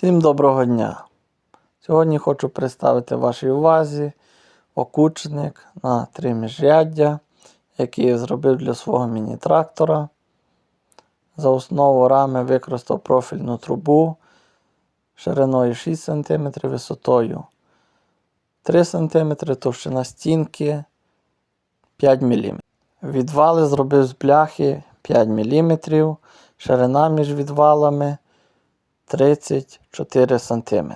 Всім доброго дня! Сьогодні хочу представити вашій увазі окучник на три міжряддя, який я зробив для свого міні-трактора. За основу рами використав профільну трубу шириною 6 см, висотою 3 см, товщина стінки 5 мм. Відвали зробив з бляхи 5 мм, ширина між відвалами 34 см.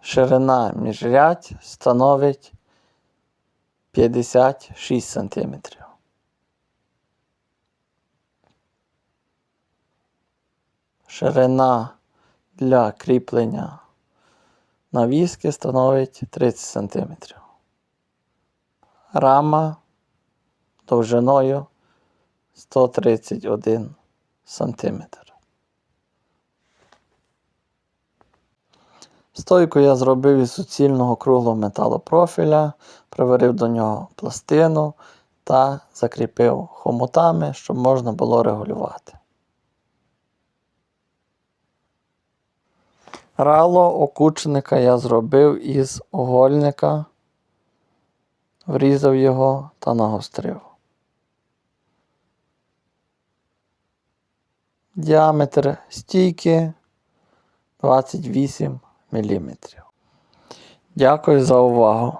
Ширина міжрядь становить 56 см. Ширина для кріплення навіски становить 30 см. Рама довжиною 131 см. Стойку я зробив із суцільного круглого металопрофіля, приварив до нього пластину та закріпив хомутами, щоб можна було регулювати. Рало окучника я зробив із угольника, врізав його та нагострив. Діаметр стійки 28 мм. Дякую за увагу.